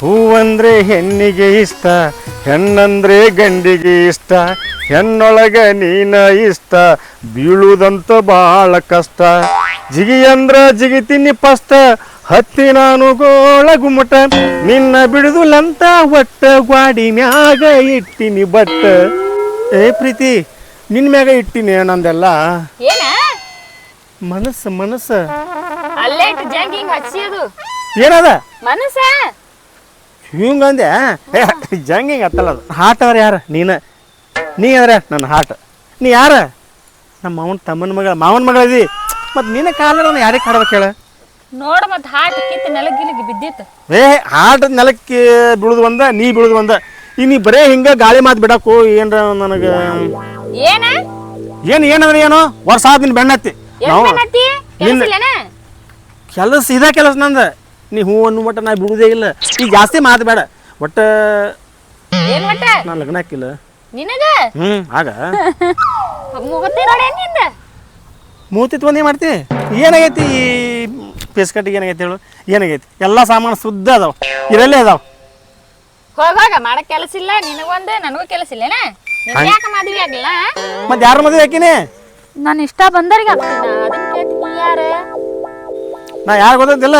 ಹೂವಂದ್ರೆ ಹೆಣ್ಣಿಗೆ ಇಷ್ಟ ಹೆಣ್ಣಂದ್ರೆ ಗಂಡಿಗೆ ಇಷ್ಟ ಹೆಣ್ಣೊಳಗ ನೀನ ಇಷ್ಟ ಬೀಳುದಂತ ಬಹಳ ಕಷ್ಟ. ಜಿಗಿ ಅಂದ್ರ ಜಿಗಿತೀನಿ ಪಸ್ತ ಹತ್ತಿ ನಾನು ಗೋಳ ಗುಮ್ಮಟ ನಿನ್ನ ಬಿಡುದು ಲಂತ ಒಟ್ಟ ಗ್ವಾಡಿ ಮ್ಯಾಗ ಇಟ್ಟಿನಿ ಬಟ್ಟ. ಏ ಪ್ರೀತಿ ನಿನ್ ಮ್ಯಾಗ ಇಟ್ಟಿನಿ ನಂದೆಲ್ಲ. ಏನ? ಮನಸ್ಸು ಮನಸ್ಸು. ಅಲ್ಲೇ ಜಂಗ್ ಹಿಂಗ್ ಏನದ? ಮನಸ್ಸ? ಹಿಂಗಂದೆ? ಏ ಜಂಗಿಂಗ್ ಹತ್ತಲ್ಲ ಅದು. ಹಾಟ್ ಅವ್ರ ಯಾರು? ನೀನು. ನೀ ಅಂದ್ರೆ ನನ್ನ ಹಾಟ್. ನೀ ಯಾರ? ನಮ್ಮ ಮಾವನ ತಮ್ಮನ ಮಗಳ ಮಾವನ ಮಗಳದಿ ಮತ್ತು ನಿನ್ನ ಕಾಲ ಯಾರಿಗೆ ಕಾಡ್ಬೇಕು ಹೇಳ? ನೋಡ ಮತ್ ಹಾಟ್ ಕಿತ್ತು ನೆಲಗಿಲಿಗೆ ಬಿದ್ದಿತ್ತು ಏ ಹಾಟ್ ನೆಲಕ್ಕೆ ಬೀಳುದು ಒಂದ ನೀ ಬೀಳುದು ಒಂದ. ಈ ನೀ ಬರೇ ಹಿಂಗ ಗಾಳಿ ಮಾತು ಬಿಡಕು ಏನ್ರ ನನಗೆ? ಏನ? ಏನು ಏನಂದ್ರೆ ಏನು? ವರ್ಷ ಆದ ನಿನ್ ಬೆಣ್ಣತ್ತಿ. ನಾವು ನಿನ್ನ ಕೆಲಸ ಇದ ಕೆಲಸ ನಂದ. ನೀ ಹೂ ಅನ್ನು ಮಟ್ಟ ನಾ ಬಿಡುವುದೇ ಇಲ್ಲ. ಈ ಜಾಸ್ತಿ ಮಾತು ಬೇಡ. ಒಟ್ಟ ಏನ್ ಮಟ್ಟ? ನಾ ಲಗ್ನ ಹಾಕಿಲ್ಲ. ನಿನಗ? ಹ್ಞೂ ಆಗ. ಮುಗತಿ ನೋಡಿ ಒಂದೇ ಮಾಡ್ತಿ. ಏನಾಗೈತಿ ಈ ಪೇಸ್ಕಟ್ಟಿಗೆ ಏನಾಗೈತಿ ಹೇಳು? ಏನಾಗೈತಿ? ಎಲ್ಲ ಸಾಮಾನು ಶುದ್ಧ ಅದಾವ. ಇರಲ್ಲೇ ಅದಾವ. ಹೋಗ ಹೋಗ ಮಾಡಕ್ ಕೆಲಸ ಇಲ್ಲ. ನಿನಗೊಂದು ನನಗೂ ಕೆಲಸ ಇಲ್ಲೇನ ನಿನ್ ಯಾಕ ಮದ್ವೆ ಆಗಿಲ್ಲ ಮತ್ತೆ ಯಾರ ಮದುವೆ ಹಾಕಿನಿ? ನಾನು ಇಷ್ಟ ಬಂದವ್ರಿಗೆ ಆಗ್ತೀನಿ ಅದನ್ನ ಕೇಳ್ತೀನಿ ಯಾರ? ನಾ ಯಾರು ಗೊತ್ತಿಲ್ಲ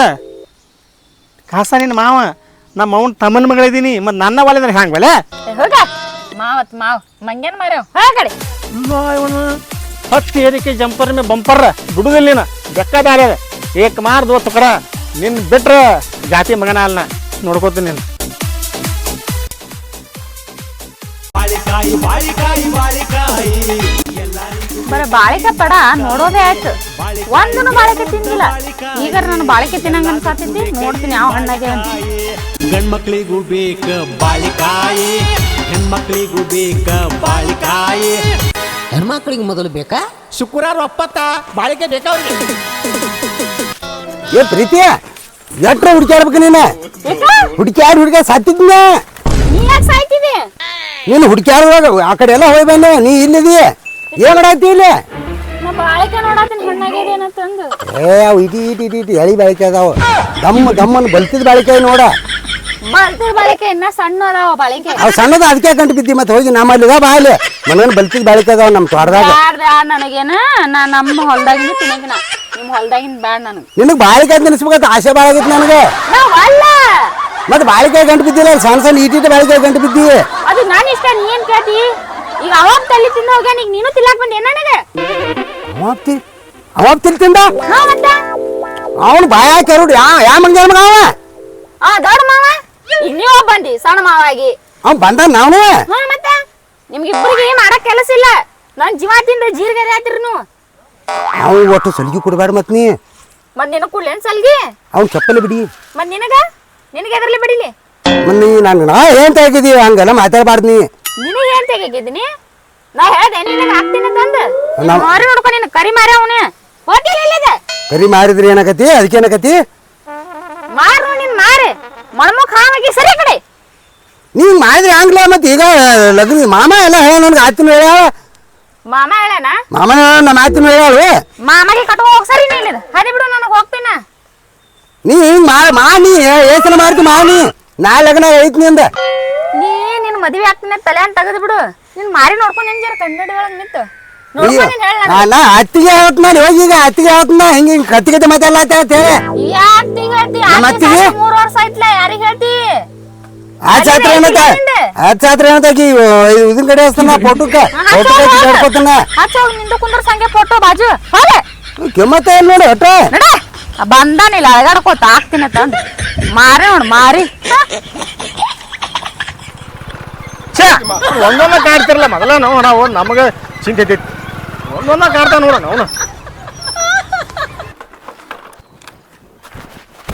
ಕಾಸ ನಿನ್ನ ಮಾವ ನಮ್ಮ ಅವನ ತಮ್ಮನ ಮಗಳಿದ್ದೀನಿ ಮತ್ತು ನನ್ನ ಒಲೆದ್ರೆ ಹ್ಯಾಂಗ ಬಲೆ? ಹೋಗ. ಮಾವತ್ ಮಾವ್ ಮಂಗ್ಯನ್ ಮಾರ್ಯಾವ ಹೋಗಡಿ ಇವನು. ಹತ್ತು ಏರಿಕೆ ಜಂಪರ್ ಮೇ ಬಂಪರ್ ಬಿಡುದಿಲ್ಲ ನೀನು. ಬೆಕ್ಕ ಬ್ಯಾರೆ ಅದ. ಏಕ್ ಮಾರ್ ದೋಸ್ತ ಕಡ ನಿನ್ನ ಬಿಟ್ರ ಜಾತಿ ಮಗನ ಅಲ್ಲ ನೋಡ್ಕೋತೀನಿ ನೀನು. ಬರ ಬಾಳಿಕೆ ಪಡ ನೋಡೋದೇ ಆಯ್ತು. ಒಂದನು ಬಾಳಿಕೆ ತಿಂದಿಲ್ಲ. ಈಗ ನಾನು ಬಾಳಿಕೆ ತಿನ್ನಂಗ ಅನ್ಸಾತೈತಿ ನೋಡ್ತೀನಿ ಯಾವ ಹಣ್ಣಾಗೆ ಅಂತ. ಗಂಡ್ಮಕ್ಳಿಗೂ ಬೇಕ ಬಾಳಿಕಾಯಿ ಹೆಣ್ಮಕ್ಳಿಗೂ ಬೇಕ ಬಾಳಿಕಾಯಿ. ಹೆಣ್ಮಕ್ಳಿಗೆ ಮೊದಲು ಬೇಕಾ? ಶುಕ್ರವಾರ ಒಪ್ಪತ್ತ ಬಾಳಿಕೆ ಬೇಕಾವ್ರಿಗೆ ಏ ಪ್ರೀತಿ ಎಟ್ರ ಹುಡುಕ್ಯಾಡ್ಬೇಕು ನೀನು? ಹುಡುಕ್ಯಾಡ್ ಹುಡುಗ ಸತ್ತಿದ್ನ ನೀ ಯಾಕೆ ಸಾಯ್ತಿದಿ ನೀನು ಹುಡುಕ್ಯಾಡುವಾಗ ಆ ಕಡೆ ಎಲ್ಲ ಹೋಗಿ ಬಂದೆ ನೀ ಇಲ್ಲಿದಿ? ಏನ್ ಇಲ್ಲಿ? ನಾ ಬಾಳಿಕೆ ನೋಡತ್ತೀನಿ ಹಣ್ಣಾಗಿದೆ ಏನಂತಂದು ಏ ಅವು ಇದಿ ಇದಿ ಎಳಿ ಬಾಳಿಕೆ ಅದಾವ. ದಮ್ಮ ಬಲ್ತಿದ್ ಬಾಳಿಕೆ ನೋಡ. ಬಾಳಿಕೆ ಇನ್ನ ಸಣ್ಣ ಅದಾವ ಬಾಳಿಕೆ. ಅವು ಸಣ್ಣದ ಅದಕ್ಕೆ ಕಂಡು ಬಿದ್ದಿ ಮತ್ತೆ ಹೋಗಿ ನಮ್ಮಲ್ಲಿ ಬಾ ಅಲ್ಲಿ ನನಗೇನು ಬಲ್ತಿದ ಬಾಳಿಕೆ ಅದಾವ ನಮ್ಮ ತೋಟದಾಗ. ಬ್ಯಾಡ ಬ್ಯಾಡ ನನಗೇನ ನಾ ನಮ್ಮ ನಿಮ್ಮ ಬ್ಯಾಡ ನನಗೆ. ನಿನಗೆ ಬಾಳಿಕೆ ಅಂತ ಆಸೆ ಭಾಳ ಆಗೈತಿ ನನಗೆ. ಅಲ್ಲ. ಮತ್ತೆ ಬಾಳಿಕೆ ಗಂಟು ಬಿದ್ದಿಲ್ಲ ಸಣ್ಣ ಸಣ್ಣ ಇಟಿ ಇಟಿ ಬಾಳಿಕೆ ಗಂಟು ಬಿದ್ದಿ ಅದು ನಾನು ಇಷ್ಟ ನೀ ಕೇಳ್ತಿ? ಈಗ ಅವಾಗ ತಲ್ಲಿ ತಿಂದ ಹೋಗ್ಯಾನ ಈಗ ನೀನು ತಿಲ್ಲಾಕ್ ಬಂದೆ ನನಗೆ? ಅವಾಗ ತಿ ಅವಾಗ ತಿಂದ? ಹಾ ಮತ್ತ. ಅವನು ಬಾಯ ಕೆರುಡು ಯಾ ಯಾ ಮಗ ಅವ? ಆ ದೊಡ್ಡ ಮಾವ. ಈಗ ನೀವು ಬಂದಿ ಸಣ್ಣ ಮಾವಾಗಿ. ಅವ್ನು ಬಂದ ನಾವು ಹಾ ಮತ್ತ. ನಿಮ್ಗೆ ಇಬ್ಬರಿಗೆ ಮಾಡಕ್ ಕೆಲಸ ಇಲ್ಲ. ನಾನ್ ಜೀವ ತಿಂದ ಜೀರಿಗೆ ಹಾತಿರಿ ನೀವು ಅವ್ನು ಒಟ್ಟು ಸಲಿಗೆ ಕೊಡಬೇಡ ಮತ್ ನೀ. ಮತ್ ನಿನಗ್ ಕುಡ್ಲೇನ್ ಸಲ್ಗಿ? ಅವ್ನು ಚಪ್ಪಲಿ ಬಿಡಿ. ಮತ್ ನಿನಗ? ನಿನಗೆ ಎದ್ರಲ್ಲಿ ಬಿಡಿಲಿ? ಮನ್ನಿ ನಾನು ನಾ ಏನ್ ತೆಗಿದೀವಿ ಹಂಗೆಲ್ಲ ಮಾತಾಡಬಾರ್ದು ನೀ. ನಿನಗೆ ಏನ್ ತೆಗಿದ್ದೀನಿ ನಾ ಹೇಳ್ದೆ ನಿನಗೆ ಹಾಕ್ತೀನಿ ತಂದು. ನಾವ್- ಮಾರಿ ನೋಡ್ಕೊ ನೀನು ಕರಿ ಮಾರಿ ಅವನ. ಹೋಗಿಲ್ಲ ಇಲ್ಲದ? ಕರಿ ಮಾರಿದ್ರಿ ಏನಕತಿ ಅದಕ್ಕೆ ಏನಕತಿ ಮಾರು ನೀನ್ ಮಾರಿ. ಮಣ್ಮುಖ ಹಾವಾಗಿ ಸರಿ ಕಡೆ. ನೀ ಮಾಡಿದ್ರೆ ಹಂಗ್ಲ ಮತ್ತೆ ಈಗ ಲಗ್ನ ಮಾಮ ಎಲ್ಲ ಹೇಳ ನನ್ಗೆ ಆತಿನ ಹೇಳ. ಮಾಮ ಹೇಳನ ಮಾಮ ನಮ್ಮ ಆತಿನ ಹೇಳು. ಮಾಮಗೆ ಕಟ್ಕೊ ಹೋಗ್ ಸರಿ ನೀನು ಹರಿ ಬಿಡು ನನಗೆ ಹೋಗ್ತೀನ. ನೀ ಹಿಂಗ್ ಮಾ ಮಾ ನೀ ಏಸನ ಮಾಡ್ತಿ ಮಾ ನೀ ನಾ ಲಗ್ನ ಐತಿ ನಿಂದ ಮದ್ವೆ ಆಗ್ತೀನಿ ಅಂತ ತಲೆ ಅಂತ ತೆಗೆದು ಬಿಡು. ನಿನ್ ಮಾರಿ ನೋಡ್ಕೊಂಡ್ ನಿನ್ ಜರ ಕನ್ನಡಿ ಒಳಗ್ ನಿಂತು. ನೋಡ್ಕೊಂಡ್ ನೀನ್ ಹೇಳ ನಾ ಅತ್ತಿಗೆ ಹೇಳ್ತ ನಾನು ಹೋಗಿ ಈಗ ಅತ್ತಿಗೆ ಹೇಳ್ತ ಹಿಂಗ ಹಿಂಗ ಕತ್ತಿ ಕತ್ತಿ ಹೇಳಿ ಯಾಕ್ ತಿಂಗ್ ಹೇಳ್ತಿ? ನಮ್ಮ ಅತ್ತಿಗೆ? ಮೂರ್ ವರ್ಷ ಆಯ್ತಲ್ಲ ಯಾರಿಗ್ ಹೇಳ್ತಿ? ಆ ಜಾತ್ರೆ ಏನತ್ತ ಆ ಇದನ್ ಕಡೆ ಹಚ್ತಾನ ಫೋಟೋಕ್ಕ? ಫೋಟೋಕ್ಕ ಹಿಡ್ಕೊತಾನ ಹೋಗಿ ನಿಂದು ಕುಂದ್ರ ಸಂಗೆ ಫೋಟೋ ಬಾಜು. ಹೋಲೆ. ಕೆಮ್ಮತ್ತ ಏನ್ ನೋಡಿ ಒಟ್ಟ ನಡ. ಬಂದಾನಿಲ್ಲ ಅಳಗಾಡ್ಕೋತ ಹಾಕ್ತೀನಿ ತಂದ್ ಮಾರಿ ನೋಡ್ ಮಾರಿ. ಛೇ! ಒಂದೊಂದ ಕಾಡ್ತಿರಲ್ಲ ಮೊದಲ ನಾವು ನಾವು ನಮಗೆ ಚಿಂತೆ ಐತಿ. ಒಂದೊಂದ ಕಾಡ್ತಾ ನೋಡೋಣ ಅವನು.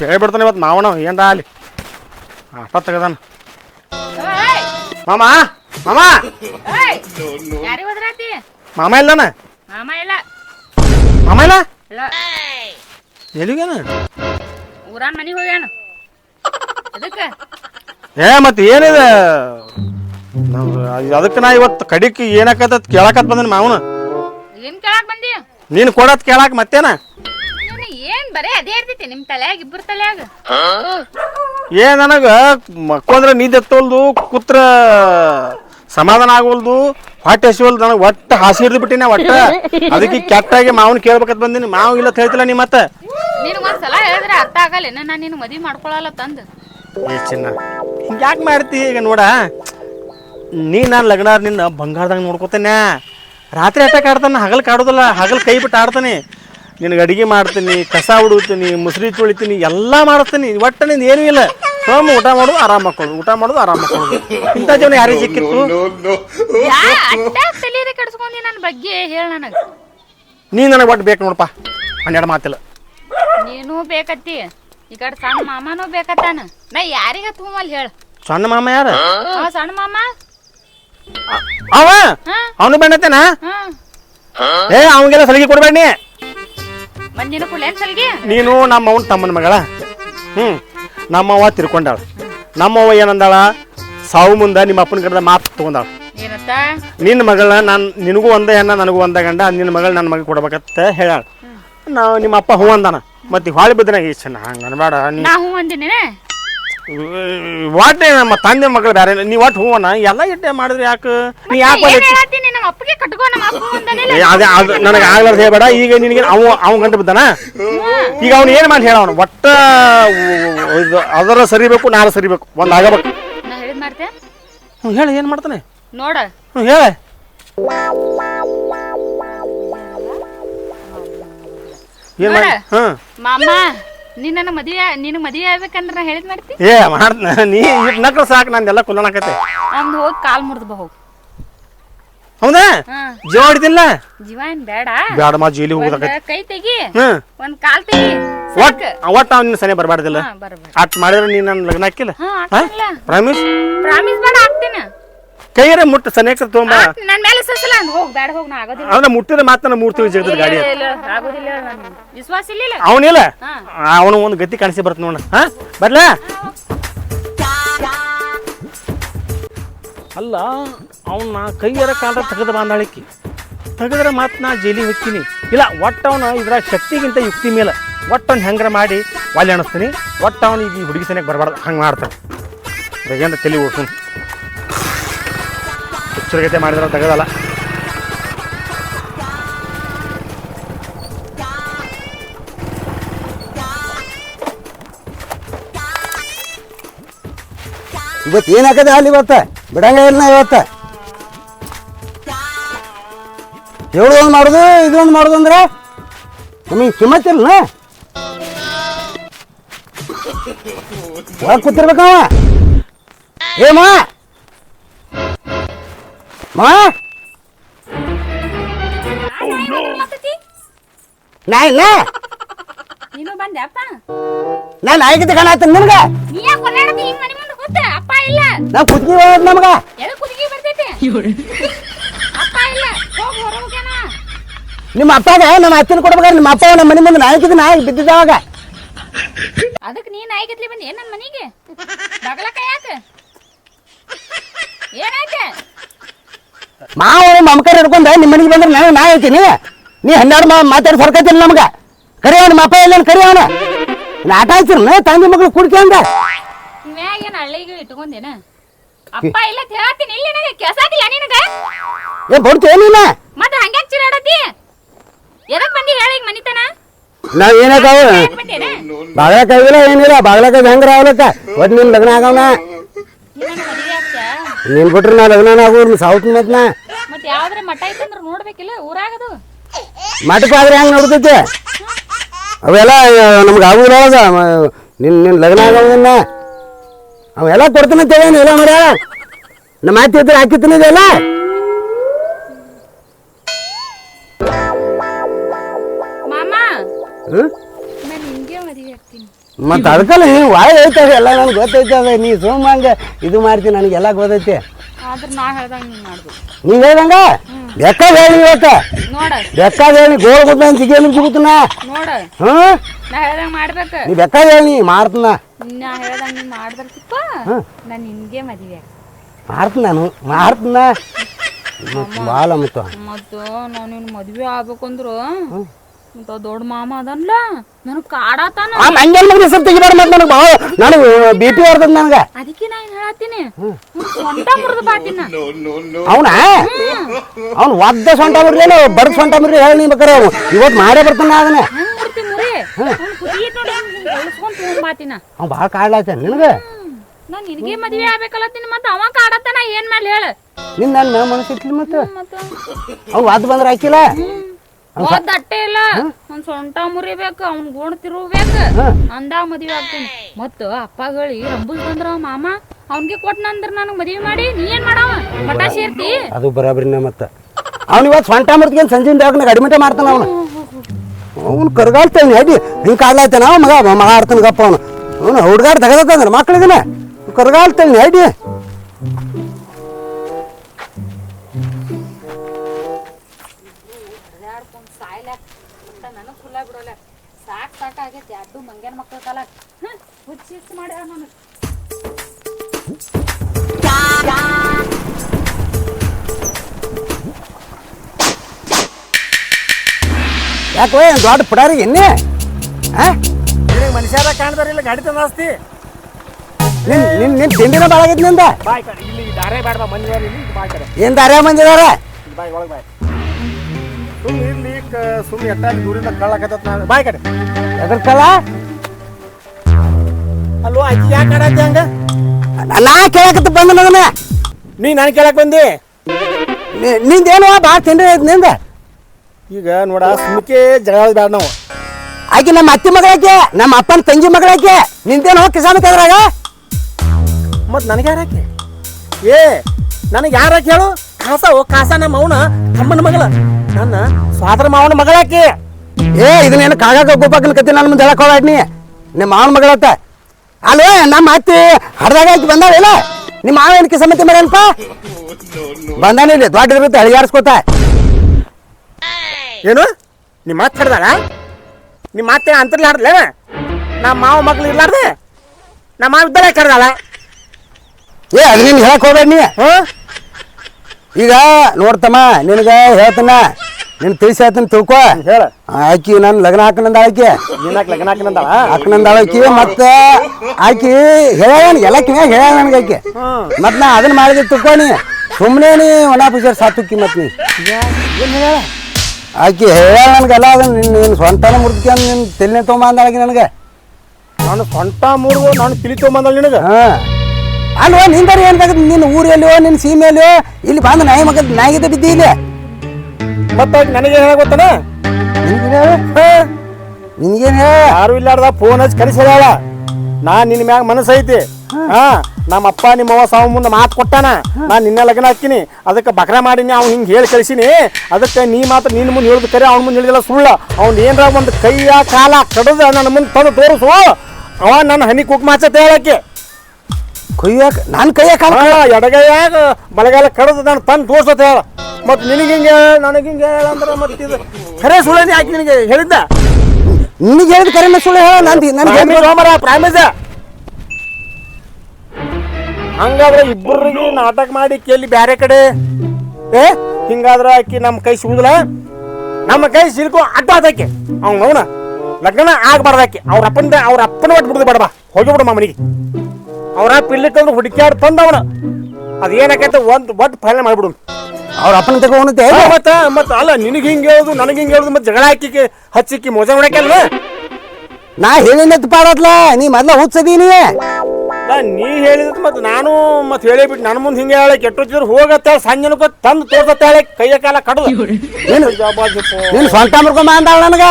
ಕೇಳ್ಬಿಡ್ತಾನೆ ಇವತ್ತು ಮಾವನ ಏನ್ ಅಲ್ಲಿ? ಆಟ ತೆಗದಾನ. ಮಾಮ ಮಾಮ! ಮಾಮ ಇಲ್ಲನ ಮಾಮ ಇಲ್ಲ. ಮಾಮ ಇಲ್ಲ? ಎಲ್ಲಿಗೇನ ಊರಾನ್ ಮನೆಗೆ ಹೋಗ್ಯಾನ. ಅದಕ್ಕೆ ಏ ಮತ್ತೆ ಏನಿದೆ? ಅದಕ್ಕೆ ನಾ ಇವತ್ತು ಕಡಿಕ್ ಏನಾಕತ್ತ ಕೇಳಾಕತ್ ಬಂದ ಮಾವನ. ಏನ್ ಕೇಳಾಕ್ ಬಂದಿ? ನೀನು ಕೊಡತ್ ಕೇಳಾಕ ಮತ್ತೇನ? ಏನು ಏನ್ ಬರೇ ಅದೇ ಇರ್ತೈತಿ ನಿಮ್ ತಲ್ಯಾಗ ಇಬ್ಬರ ತಲ್ಯಾಗ? ಏ ನನಗ ಮಕ್ಕಂದ್ರ ನಿದ್ದೆ ಎತ್ತೋಲ್ದು ಕೂತ್ರ ಸಮಾಧಾನ ಆಗೋಲ್ದು ಹೊಟ್ಟೆ ಹಸಿವಲ್ದು ನನಗೆ ಒಟ್ಟ ಹಾಸಿ ಹಿಡ್ದು ಬಿಟ್ಟಿನ ಒಟ್ಟ. ಅದಕ್ಕೆ ಕೆಟ್ಟಾಗಿ ಮಾವನ್ ಕೇಳ್ಬೇಕಂತ ಬಂದಿನಿ. ಮಾವ ಇಲ್ಲ ಅಂತ ಹೇಳ್ತಿಲ್ಲ ನೀ ಮತ್ತೆ? ನಿನಗ್ ಒಂದ್ಸಲ ಹೇಳಿದ್ರೆ ಅರ್ಥ ಆಗಲ್ಲ ನಾನು ನಿನ್ ಮದ್ವಿ ಮಾಡ್ಕೊಳಲ್ಲ ತಂದ್. ಏ ಚಿನ್ನ. ಹಿಂಗೆ ಯಾಕೆ ಮಾಡ್ತಿ ಈಗ ನೋಡ? ನೀ ನಾನು ಲಗ್ನ ನಿನ್ನ ಬಂಗಾರದಾಗ ನೋಡ್ಕೋತೇನೆ. ರಾತ್ರಿ ಅಟ್ಟಾಕ್ ಆಡ್ತಾನೆ ಹಗಲು ಕಾಡೋದಲ್ಲ ಹಗಲು ಕೈ ಬಿಟ್ಟು ಆಡ್ತಾನೆ. ನಿನಗೆ ಅಡಿಗೆ ಮಾಡ್ತೀನಿ ಕಸ ಹುಡುಗ್ತೀನಿ ಮುಸ್ರಿ ತುಳಿತೀನಿ ಎಲ್ಲ ಮಾಡ್ತೀನಿ ಒಟ್ಟು ನಿಂದು ಏನೂ ಇಲ್ಲ. ಸೋಮ ಊಟ ಮಾಡೋದು ಆರಾಮ್ ಹಾಕೋದು ಊಟ ಮಾಡೋದು ಆರಾಮ್ ಹಾಕೋದು ಇಂಥ ಜೀವನ ಯಾರಿಗೆ ಸಿಕ್ಕಿತ್ತು? ಯಾ ಅಟ್ಟ ತಲೀರಿ ಕೆಡ್ಸ್ಕೊಂಡಿ ನನ್ ಬಗ್ಗೆ ಹೇಳ ನನಗೆ. ನೀ ನನಗೆ ಒಟ್ಟು ಬೇಕು ನೋಡಪ್ಪ ಹನ್ನೆರಡು ಮಾತಿಲ್ಲ. ನೀನು ಬೇಕತ್ತಿ ಈ ಕಡೆ ಸಣ್ಣ ಮಾಮನೂ ಬೇಕತ್ತಾನ. ನಾ ಯಾರಿಗ ತುಂಬ ಹೇಳ? ಸಣ್ಣ ಮಾಮ ಯಾರ? ಸಣ್ಣ ಮಾಮ. ಅವ? ಹಾ? ಅವನು ಬೆಣ್ಣತ್ತೇನ ಹಾ. ಏ ಅವನಿಗೆಲ್ಲ ಸಲಿಗೆ ಕೊಡ್ಬೇಡ ನೀ. ಮತ್ ಸಲ್ಗಿ? ನೀನು ನಮ್ಮ ಅವನ ತಮ್ಮನ ಮಗಳ. ಹ್ಮ್ ನಮ್ಮವ್ವ ತಿರ್ಕೊಂಡಾಳ. ನಮ್ಮವ್ವ ಏನಂದಾಳ? ಸಾವು ಮುಂದ ನಿಮ್ಮ ಅಪ್ಪನ ಕಡೆದ ಮಾತು ತಗೊಂಡಾಳ. ಏನತ್ತ ನಿನ್ನ ಮಗಳ ನಾನು ನಿನಗೂ ಒಂದೇ ಹೆಣ್ಣ ನನಗೂ ಒಂದೇ ಗಂಡ ನಿನ್ನ ಮಗಳು ನನ್ನ ಮಗ ಕೊಡ್ಬೇಕತ್ತ ಹೇಳಾಳ ನಾವು ನಿಮ್ಮ ಅಪ್ಪ ಹೂ ಅಂದಾನ. ಮತ್ತೆ ಹೊಳೆ ಬಿದ್ದನ ಈ ಚೆನ್ನ ಹಂಗೆ ಅನ್ಬೇಡ ನೀ. ನಾ ಹೂ ಅಂದಿನಿ ಒಟ್ಟೆ ನಮ್ಮ ತಂದೆ ಮಗಳು ಬೇರೆ ನೀ ಒಟ್ಟು ಹೂವನ? ಎಲ್ಲ ಇಟ್ಟೆ ಮಾಡಿದ್ರೆ ಯಾಕೆ? ನೀ ಯಾಕೆ ಅದೇ ಅದು ನನಗೆ ಆಗ್ಲಾರ್ದು ಹೇಳ್ಬೇಡ. ಈಗ ನಿನಗೆ ಅವ ಅವ ಗಂಟು ಬಿದ್ದಾನ? ಈಗ ಅವ್ನು ಏನು ಮಾಡಿ ಹೇಳ ಅವನು? ಒಟ್ಟ ಅದರ ಸರಿಬೇಕು ನಾನು ಸರಿಬೇಕು ಒಂದು ಆಗಬೇಕು. ಹ್ಞೂ ಹೇಳಿ ಏನು ಮಾಡ್ತಾನೆ? ನೋಡ. ಹ್ಞೂ ಹೇಳ. ಏನು ಮಾಡ. ಹಾಂ ಮಾಮ. ನೀ ನನ್ನ ಮದ್ವೆ ನಿನ್ ಮದುವೆ ಆಗ್ಬೇಕಂದ್ರ ನಾ ಹೇಳಿದ್ ಮಾಡ್ತಿ? ಏ ಮಾಡ್ತ ನೀ ಇಟ್ ನಕ್ರ ಸಾಕು ನಂದೆಲ್ಲ ಕುಲ್ಲಣಕತ್ತೆ ಅಂದ್ ಹೋಗಿ ಕಾಲ್ ಮುರಿದ್ ಬಾ ಹೋಗ್. ಹೌದಾ? ಹಾ. ಜೀವ ಹೊಡಿತಿಲ್ಲ ಜೀವ ಏನ್ ಬೇಡ. ಬ್ಯಾಡ ಮಾ ಜೀಲಿ ಒಂದ್ ಕೈ ತೆಗಿ ಹ್ಞೂ ಒಂದ್ ಕಾಲ್ ತೆಗಿ ಒಟ್ ಒಟ್ ಅವ್ನ ಸನಿ ಬರಬಾರ್ದಿಲ್ಲ. ಹಾ ಬರ್ಬೇಡ ಅಟ್ ಮಾಡಿದ್ರೆ ನೀನ್ ನನ್ನ ಲಗ್ನ ಹಾಕಿಲ್ಲ? ಹಾ ಪ್ರಾಮಿಸ್? ಪ್ರಾಮಿಸ್ ಬೇಡ ಆಗ್ತೀನಿ ಕೈಯಾರೆ ಮುಟ್ಟ ಸನೇಕ ತೊಗೊಂಬ. ನನ್ ಮೇಲೆ ಸಸಲ ಹೋಗ್ ಬೇಡ ಹೋಗ್ ನಾ ಆಗೋದಿಲ್ಲ. ಅವನ ಮುಟ್ಟಿದ ಮಾತನ್ನ ಮೂರ್ತಿ ಜಗದ ಗಾಡಿ ಇಲ್ಲ, ಇಲ್ಲ, ಆಗೋದಿಲ್ಲ ನನ್ ವಿಶ್ವಾಸ ಇಲ್ಲ ಅವನಿಲ್ಲ. ಅವನು ಒಂದು ಗತಿ ಕಾಣಿಸಿ ಬರ್ತ ನೋಡ. ಹಾ ಬರ್ಲ? ಅಲ್ಲ ನಾ ಕೈಯಾರ ಕಾಲ ತೆಗೆದ ಬಾಂಧಾಳಿಕ್ಕಿ ತೆಗೆದ್ರೆ ಮಾತು ನಾ ಜೈಲಿ ಹೊಕ್ಕಿನಿ. ಇಲ್ಲ ಒಟ್ಟು ಅವನ ಇದ್ರ ಶಕ್ತಿಗಿಂತ ಯುಕ್ತಿ ಮೇಲೆ. ಒಟ್ಟ ಅವ್ನು ಹೆಂಗ್ರ ಮಾಡಿ ವಾಲಿ ಅಣಿಸ್ತೀನಿ ಒಟ್ಟು ಅವನು ಈಗ ಈ ಹುಡುಗಿ ಸನಿಯಾಗ ಬರಬಾರ್ದು ಹಂಗೆ ಮಾಡ್ತಾನೆ. ಬೇಗಂದ ತಲೆ ಓಡ್ಸು. ಹುಚ್ಚರಗತೆ ಮಾಡಿದ್ರೆ, ತೆಗೆದಲ್ಲ. ಇವತ್ತು ಏನಾಗದೆ ಅಲ್ಲಿ ಇವತ್ತ? ಬಿಡಂಗ ಇಲ್ಲ ಇವತ್ತು. ಹೇಳೋದು ಮಾಡುದು ಇದೊಂದು ಮಾಡುದು ಅಂದ್ರೆ? ನಮಗೆ ಕಿಮ್ಮತ್ತಿಲ್ಲ ಒಳಗೆ ಕೂತಿರ್ಬೇಕವ. ಏ ಮಾ ನಾ ಇಲ್ಲ ನೀನು ಬಂದೆ ಅಪ್ಪ ನಾ ನಾಯಿಗಿದ್ದ ಕಾಣತ್ತ ನಿನ್ಗೆ ನೀ ಯಾಕೆ ಕೊಲ್ಲಾಡತಿ ಹಿಂಗ್ ಮನೆ ಮುಂದೆ ಕೂತ ಅಪ್ಪ ಇಲ್ಲ ನಾ ಕುತ್ಕಿ ಹೋದ್ ನಮಗ ಕುದಿಗೆ ಬರ್ತೈತಿ ಅಪ್ಪ ಇಲ್ಲ ಹೋಗ್ ಹೊರ ಹೋಗ್ಯಾನ ನಿಮ್ಮ ಅಪ್ಪಗ ನಮ್ಮ ಅತ್ತಿನ ಕೊಡ್ಬೇಕಾದ್ರೆ ನಿಮ್ಮ ಅಪ್ಪ ನಮ್ಮ ಮನೆ ಮುಂದೆ ನಾಯಿಕಿದ ನಾಯಿ ಬಿದ್ದಿದ್ದಾವಾಗ ಅದಕ್ಕೆ ನೀ ನಾಯಿಗತ್ಲಿ ಬಂದಿ ಏನ್ ಮನೆಗೆ ಮನಿಗೆ ಯಾಕೆ ಯಾಕ ಏನಾಯ್ತ ಮಾವ ಮಮಕಾರ ಹಿಡ್ಕೊಂಡ ನಿಮ್ಮ ಮನೆಗೆ ಬಂದ್ರೆ ನಾನು ನಾ ಹೇಳ್ತೀನಿ. ನೀ ಹನ್ನೆರಡು ಮಾ ಮಾತಾಡಿ ಸರ್ಕತ್ತಿಲ್ಲ ನಮ್ಗ. ಕರಿ ಅವನ ಅಪ್ಪ ಇಲ್ಲ ಕರಿ ಅವನ ಆಟ ಆಯ್ತಿರ್ನ ತಂದೆ ಮಗಳು ಕುಡ್ಕೊಂಡ ಅಂದ. ಮ್ಯಾಗ ಏನ್ ಹಳ್ಳಿಗೆ ಇಟ್ಕೊಂಡೇನ? ಅಪ್ಪ ಇಲ್ಲ ಹೇಳ್ತೀನಿ ಇಲ್ಲ ನನಗೆ ನಿನಗ? ಏ ಬಡ್ತು ಏನಿಲ್ಲ. ಮತ್ತೆ ಹಂಗ್ಯಾಕ್ ಚಿರಾಡತಿ ಎದಕ್ ಬಂದಿ ಹೇಳಿ ಮನಿತನ? ನಾವ್ ಏನಾಗವ ಏನ್ ಬಂದೇನ ಬಾಗ್ಲಕ್ಕಾಗಿಲ್ಲ ಏನಿಲ್ಲ. ಬಾಗ್ಲಕ್ಕ ಹೆಂಗ್ರ ಆಗ್ಲಕ್ಕ ಒಟ್ ನಿನ್ ಲಗ್ನ ಆಗವನ? ನೀನ್ ಬಿಟ್ರು ನಾ ಲಗ್ನ ಆಗೋರು ಸಾವುತ್ ಮತ್ ನಾ. ಮತ್ ಯಾವ್ದ್ರ ಮಠ ಐತಂದ್ರ ನೋಡ್ಬೇಕಿಲ್ಲ ಊರಾಗದು. ಮಟಕ ಆದ್ರೆ ಹೆಂಗ್ ನೋಡ್ತೈತಿ ಅವೆಲ್ಲ ನಮ್ಗೆ ಆಗುದಿಲ್ಲ ನಿನ್ ನಿನ್ ಲಗ್ನ ಆಗವನ್ನ ಅವೆಲ್ಲ ಕೊಡ್ತಾನೆ ತೇವೇನು ಇಲ್ಲ ಮರ ನಮ್ಮ ಮಾತಿ ಇದ್ರೆ ಹಾಕಿತ್ತೀನಿ ಇದೆಲ್ಲ ಮಾಮ ಹ್ಮ್? ಮತ್ತೆ ಅದಕ್ಕಲ್ಲ ನೀವು ವಾಯ್ ಹೇಳ್ತಾರೆ ಎಲ್ಲ ನನಗೆ ಗೊತ್ತೈತೆ ನೀ ನೀ ಸುಮ್ಮಂಗೆ ಇದು ಮಾಡ್ತೀನಿ ನನಗೆಲ್ಲ ಗೊತ್ತೈತಿ. ಆದ್ರೆ ನಾ ಹೇಳ್ದಂಗ ನೀನ್ ಮಾಡ್ಬೇಕು. ಹೇಳ್ದಂಗ? ಹೇಳಿ ಇವತ್ತ. ನೋಡ. ಬೇಕಾದ ಹೇಳಿ ಗೋಳ ಗುಡ್ಡ ಸಿಗೇನು ಸಿಗುತ್ತನ? ನೋಡ. ನಾ ಹೇಳ್ದಂಗ ಮಾಡ್ಬೇಕ. ನೀ ಬೇಕಾದ ಹೇಳಿ ಮಾಡ್ತನ. ನಾ ಹೇಳ್ದಂಗ ನೀನ್ ನಾ ನಿನ್ಗೆ ಮದ್ವೆ. ಮಾಡ್ತೀನಿ ನಾನು. ಮಾಡ್ತನ? ಬಾಲ ಮತ್ತು. ಮತ್ತು ನಾನು ನಿನ್ ಮದ್ವೆ ಆಗ್ಬೇಕಂದ್ರ ದೊಡ್ಡ ಮಾಮ ಅದನ್ಲ? ನನಗ್ ಕಾಡತಾನ ಆ ಮಗನ ಹೆಸರು ಮತ್ತೆ ನನಗೆ ಭಾಳ. ನನಗೆ ಬಿ ಪಿ ಬರ್ತದೆ ನನಗೆ. ಅದಕ್ಕೆ ನಾ ಏನ್ ಹೇಳತ್ತೀನಿ? ಸೊಂಟ ಮುರಿದು ಬಾಟಿನ. ಅವನ? ಅವ್ನು ಒದ್ದ ಸೊಂಟ ಮುರ್ಲೇನು ಬಡ್ದ ಸೊಂಟ ಮುರ್ಲಿ ಹೇಳಿ ನೀ ಬೇಕಾರೆ ಅವ್ನು. ಇವತ್ತು ಮಾಡೇ ಬರ್ತಾನೆ ಅದನ್ನ. ಮುರ್ತಿ ಮುರಿ ಅವ್ನು ಭಾಳ ಕಾಡ್ಲಾಯ್ತ ನಿನಗೆ. ನಾ ನಿನಗೆ ಮದ್ವೆ ಆಗ್ಬೇಕಲ್ಲತ್ತೀನಿ ಮತ್ತ ಅವ ಕಾಡತ್ತಾನ ಏನ್ ಮಾಡ್ಲಿ ಹೇಳ. ನಿನ್ನ ನನ್ನ ಮನಸ್ಸಿಟ್ಲಿ ಮತ್ತೆ. ಮತ್ತ. ಅವ್ನು ಒದ್ದು ಬಂದ್ರೆ ಹಾಕಿಲ್ಲ. ಇಲ್ಲ. ಸೊಂಟ ಮುರಿಬೇಕು ಅವ್ನ್ ಗೋಣ ತಿರುಗ್ಬೇಕು. ಅಂದ ಮದ್ವೆ ಆಗ್ತೀನಿ. ಮತ್ತ ಅಪ್ಪ ಹೇಳಿ ರಂಬುಲ್ ಬಂದ್ರ ಮಾಮ ಅವ್ನ್ಗೆ ಕೊಟ್ನಂದ್ರ ನನಗ್ ಮದ್ವೆ ಮಾಡಿ ನೀ ಏನ್ ಮಾಡವ? ಮಠ ಸೇರ್ತಿ ಅದು ಬರಾಬರಿನ ಮತ್ತ. ಅವ್ನ ಇವತ್ತು ಸೊಂಟ ಮುರ್ದ್ಕೊಂಡು ಸಂಜೆ ದವಾಖಾನೆ ಅಡ್ಮಿಟ್ ಮಾಡ್ತಾನ ಅವನು. ಅವ್ನು ಕರ್ಗಾಡ್ತಾನೆ ಅಡಿ ಹಿಂಗೆ ಕಾಡ್ಲಾಯ್ತಾನ ಅವ ಮಗ ಮಗ ಆಡ್ತಾನೆ ಗಪ್ಪ ಅವನು. ಅವನು ಹುಡುಗಾಡ್ ತೆಗೆದತ್ತಂದ್ರೆ ಮಕ್ಳಿಗನ? ಕರ್ಗಾಡ್ತಾನೆ ಅಡಿ ಅಡ್ಡು ಮಂಗ್ಯಾನ ಮಕ್ಕಳ ಕಾಲ. ಹುಚ್ಚಿ ಹುಚ್ಚಿ ಮಾಡ್ಯಾರ ಯಾಕೋ ಯಾಕೆ ದೊಡ್ಡ ಪುಡಾರಿ ಎನ್ನೆ ಆ ನಿನಗೆ ಮನುಷ್ಯರ ಕಾಣ್ತಾರಿಲ್ಲ ಗಾಡಿ ತಂದಾಸ್ತಿ ನಿನ್ ನಿನ್ ನಿನ್ ತಿಂಡಿನ ಭಾಳ ಆಗೈತಿ ನಿಂದ. ಬಾಯ್ ಕಡೆ ಇಲ್ಲಿ ದಾರೆ ಬೇಡ ಮಂದಿ ಇಲ್ಲಿ ಬಾಯ್ ಕಡೆ. ಏನ್ ದಾರ್ಯ ಮಂದಿದಾರೆ ಇಲ್ಲಿ ಬಾಯ್ ಒಳಗೆ ಬಾಯ್. ಸುಮ್ ಇರ್ಲಿ ಕ- ಸುಮ್ ಎಟ್ಟಾಗಿ ದೂರಿಂದ ಕಳ್ಳಾಕತ್ತ ನಾನು ಬಾಯ್ ಕಡೆ. ಎದ್ರ ಕಾಲ ಅಲ್ವೋ ಅಜ್ಜಿ ಯಾಕೆ ಆಡತ್ತಿ ಹಂಗ? ನಾ ಕೇಳಕತ್ತ ಬಂದ ನೀ ನಾನು ಕೇಳಕ್ ಬಂದಿ? ನಿಂದೇನು ಭಾಳ ತಿಂಡಿ ಐತಿ ನಿಂದ. ಈಗ ನೋಡ ಸುಮ್ಕೆ ಜಗಳ ಬೇಡ ನಾವು. ಆಕೆ ನಮ್ಮ ಅತ್ತಿ ಮಗಳಾಕೆ ನಮ್ಮ ಅಪ್ಪನ ತಂಗಿ ಮಗಳಾಕೆ ನಿಂದೇನು ಕಿಸಾನ ತೆಗ್ರಾಗ ಮತ್ ನನಗೆ ಯಾರಾಕೆ ಏ ನನಗೆ ಯಾರಾಕೆ ಹೇಳು? ಕಾಸ ಓ ಕಾಸ ನಮ್ಮ ಅವನ ತಮ್ಮನ ಮಗಳ. ನನ್ನ ಸ್ವಾದ್ರ ಮಾವನ ಮಗಳಾಕಿ ಏ ಇದನ್ನೇನು ಕಾಗಾಗ ಗೋಪಾಕನ ಕತ್ತಿ ನನ್ನ ಮುಂದೆ ಹೇಳಕ್ ಹೋಗ್ಬೇಡ ನೀ. ನಿಮ್ಮ ಮಾವನ ಮಗಳತ್ತ ಅಲ್ವೇ ನಮ್ಮ ಅತ್ತಿ ಹಡ್ದಾಗ ಆಯ್ತು ಬಂದಾವೇನ ನಿಮ್ಮ ಮಾವ ಏನಕ್ಕೆ ಸಮ್ಮತಿ ಮಾಡ್ಯಾನಪ್ಪ? ಬಂದಾನೆ ಇಲ್ಲಿ, ದೊಡ್ಡ ಇರುತ್ತೆ, ಅಳಿಗಾಡ್ಸ್ಕೊತ. ಏನು? ನಿಮ್ಮ ಮಾತು ಹಿಡ್ದಾಳ? ನಿಮ್ಮ ಮಾತೆ ಅಂತರ್ಲಿ ಹಾಡ್ಲೆ ನಮ್ಮ ಮಾವ ಮಕ್ಳು ಇರ್ಲಾರ್ದೆ? ನಮ್ಮ ಮಾವ ಇದ್ದಳೆ ಕರ್ದಾಳ? ಏ, ಅದು ನೀನು ಹೇಳಕ್ ಹೋಗ್ಬೇಡ ನೀ. ಹ್ಞೂ ಈಗ ನೋಡ್ತಮ್ಮ ನಿನಗ ಹೇಳ್ತನ. ನಿನ್ ತಿಳಿಸಿ ಹೇಳ್ತೀನಿ ತಿಳ್ಕೊ. ಹೇಳ. ಆಕಿ ನನ್ನ ಲಗ್ನ ಹಾಕನಂದ ಆಕಿ. ನೀನಾಕ್ ಲಗ್ನ ಹಾಕಿನಂದಾಳ? ಹಾಕನಂದ ಆಕಿ ಮತ್ತೆ ಆಕಿ ಹೇಳ ಎಲ್ಲ ಕಿವ್ಯಾಗ ಹೇಳ ನನಗೆ ಆಕಿ. ಮತ್ ನಾ ಅದನ್ನ ತಿಳ್ಕೊ ನೀ. ಸುಮ್ಮನೆ ನೀ ಒಣ ಪೂಜಾರ್ ಸಾತುಕ್ಕಿ ಮತ್ ನೀ. ಆಕಿ ಹೇಳ ನನಗೆಲ್ಲ ಅದನ್ನ ನಿನ್ನ ನಿನ್ನ ಸ್ವಂತನ ಮುರ್ದ್ಕೊಂಡು ನಿನ್ನ ತೆಲಿನ ತೊಗೊಂಬಂದಾಳಕಿ ನನಗೆ. ನಾನು ಸ್ವಂತ ಮೂರು ನಾನು ತಿಳಿ ತೊಗೊಂಬಂದಳ ನಿನಗೆ? ಹಾ. ಅಲ್ವ ನಿಂದಾರ ಏನ್ ಬೇಕು? ನಿನ್ನ ಊರಲ್ಲಿಯೋ ನಿನ್ನ ಸೀಮೆಯಲ್ಲಿಯೋ? ಇಲ್ಲಿ ಬಂದು ನಾಯಿ ಮಗ ನಾಯಿಗೆ ಬಿದ್ದಿ ಇಲ್ಲಿ. ಮತ್ತೆ ನನಗೆ ಹೇಳ ಗೊತ್ತನ? ನಿನ್ಗೇನು ಹೇಳ? ಯಾರು ಇಲ್ಲಾರ್ದ? ಫೋನ್ ಹಚ್ಚಿ ಹೇಳ ನಾ ನಿನ್ನ ಮ್ಯಾಗ ಮನಸ್ಸು ಐತಿ. ಹಾ. ನಮ್ಮ ಅಪ್ಪ ನಿಮ್ಮ ಅವ್ವ ಸಾವು ಮುಂದೆ ಮಾತು ಕೊಟ್ಟಾನ. ನಾ ನಿನ್ನೆ ಲಗ್ನ ಹಾಕಿನಿ. ಅದಕ್ಕೆ ಬಕ್ರ ಮಾಡೀನಿ ಅವ್ನು ಹಿಂಗೆ ಹೇಳಿ ಕಳಿಸಿನಿ. ಅದಕ್ಕೆ ನೀ ಮಾತ್ರ ನಿನ್ನ ಮುಂದೆ ಹೇಳಿದ ಕರೆ ಅವ್ನ ಮುಂದೆ ಹೇಳಿದಿಲ್ಲ ಸುಳ್ಳ. ಅವ್ನು ಏನರ ಒಂದು ಕೈಯ ಕಾಲ ಕಡದ ನನ್ನ ಮುಂದೆ ತಂದು ತೋರಿಸು. ಅವ ನನ್ನ ಹನಿ ಕುಕ್ ಮಾಚ ಹೇಳಕ್ಕೆ. ಕೊಯ್ಯಾಕ ನಾನು ಕೈಯಾಕ ಎಡಗೈಯಾಗ ಬಲಗಾಲ ಕಡದ ನಾನು ತಂದು ತೋರ್ಸತ್ತೆ ಹೇಳ. ಮತ್ತೆ ನಿನಗೆ ಹಿಂಗೆ ನನಗೆ ಹಿಂಗೆ ಹೇಳ ಅಂದ್ರೆ ಮತ್ತೆ ಇದು ಖರೆ ಸುಳ್ಳನೆ ಯಾಕೆ ನಿನಗೆ ಹೇಳಿದ್ದ? ನಿನಗೆ ಹೇಳಿದ ಕರೆನ ಸುಳ್ಳು ಹೇಳ ನಂದು ನನಗೆ ಹೋಮರ ಪ್ರಾಮಿಸ್ ಹಂಗಾದ್ರೆ ಇಬ್ಬರಿಗೆ ನಾಟಕ ಮಾಡಿ ಕೇಳಿ ಬೇರೆ ಕಡೆ. ಏ ಹಿಂಗಾದ್ರೆ ಆಕಿ ನಮ್ಮ ಕೈ ಸಿಗುದಿಲ್ಲ. ನಮ್ಮ ಕೈ ಸಿಲ್ಕು ಅಡ್ಡ ಅದಕ್ಕೆ ಅವ್ನ ಅವನ ಲಗ್ನ ಆಗ್ಬಾರ್ದಾಕಿ. ಅವ್ರ ಅಪ್ಪನ ಅವ್ರ ಅಪ್ಪನ ಒಟ್ಟು ಬಿಡುದು ಬೇಡವಾ? ಹೋಗಿ ಬಿಡು ಮನೆಗೆ ಅವ್ರ ಪಿಲ್ಲಕ್ಕೆ ಅಂದ್ರೆ ಹುಡುಕ್ಯಾಡ್ ತಂದ ಅವನ ಅದೇನಾಕೈತೆ ಒಂದು ಒಟ್ಟು ಫೈನಲ್ ಮಾಡ್ಬಿಡು. ಅವ್ರ ಅಪ್ಪನ ತಗೊಂಡಂತೆ ಮತ್ತ ಮತ್ತ ಅಲ್ಲ ನಿನಗೆ ಹಿಂಗೆ ಹೇಳುದು ನನಗೆ ಹಿಂಗೆ ಹೇಳುದು ಮತ್ತೆ ಜಗಳ ಹಾಕಿ ಹಚ್ಚಿಕ್ಕಿ ಮೋಜ ಮಾಡಕ್ಕಲ್ಲ? ನಾ ಹೇಳಿನತ್ ಪಾಡತ್ಲ ನೀ ಮೊದ್ಲ ಹುಚ್ಚದೀನಿ ನಾ. ನೀ ಹೇಳಿದ ಮತ್ತೆ ನಾನು ಮತ್ತೆ ಹೇಳಿಬಿಟ್ಟು ನನ್ನ ಮುಂದೆ ಹಿಂಗೆ ಹೇಳಿ ಕೆಟ್ಟ ಹೋಗತ್ತ ಸಂಜನಕ ತಂದು ತೋರ್ಸತ್ತ ಹೇಳಿ ಕೈಯ ಕಾಲ ಕಡದು. ಏನು? ಸ್ವಂತ ಮುರ್ಕೊಂಬ ಅಂದಾಳ ನನಗ.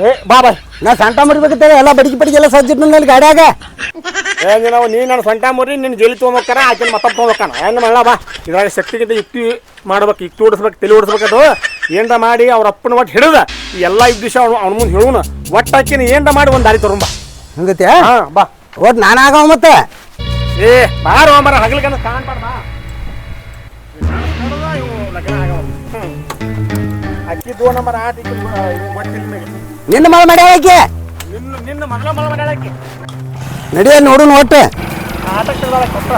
ಹೇ ಬಾ ಬಾ. ನಾ ಸಂಟ ಮುರಿಬೇಕಂತೇಳಿ ಎಲ್ಲ ಬಡಿಗೆ ಬಡಿಗೆ ಎಲ್ಲ ಸಜ್ಜಿಟ್ಟು ನಲ್ಲಿ ಗಾಡ್ಯಾಗ. ಏ ನೀನು ನೀ ನನ್ನ ಸಂಟ ಮುರಿ ನಿನ್ನ ಜೈಲಿ ತೊಗೊಂಬಕ್ಕಾರ ಆಕಿನ ಮತ್ತ ತೊಗೊಂಬಕ್ಕಾನ ಏನು ಮಾಡಲ್ಲ ಬಾ. ಇದ್ರಾಗ ಶಕ್ತಿಗಿಂತ ಯುಕ್ತಿ ಮಾಡ್ಬೇಕು ಯುಕ್ತಿ ಓಡಿಸ್ಬೇಕು ತಲೆ ಓಡಿಸ್ಬೇಕದು ಏನರ ಮಾಡಿ ಅವ್ರ ಅಪ್ಪನ ಒಟ್ಟು ಹಿಡಿದ ಎಲ್ಲ ದಿವಸ ಅವ್ನು ಅವ್ನ ಮುಂದೆ ಹೇಳುನ. ಒಟ್ಟು ಹಾಕಿನ ಏನರ ಮಾಡಿ ಒಂದು ದಾರಿ ತಗೊಂಬ ಹಂಗತ್ಯ? ಹಾಂ ಬಾ. ಒಟ್ ನಾನು ಆಗವ ಮತ್ತೆ? ಏ ಬಾರೋ ಮರ ಹಗಲ್ಕಂದ್ರೆ ಕಾಣ್ಬಾರ್ದ ಲಗ್ನ ಆಗವ. ಅಕ್ಕಿ ದೋ ನಂಬರ್ ಆಟ ಗೊತ್ತಿಲ್ಲ ನಿನ್ನ ಮಳ ಮಾಡ್ಯಾಳ ಆಕೆ ನಿನ್ನ ನಿನ್ನ ಮಗಳ ನಡಿಯ ನೋಡು ಆಟಕ್ಕೆ ಕೊಟ್ಟ.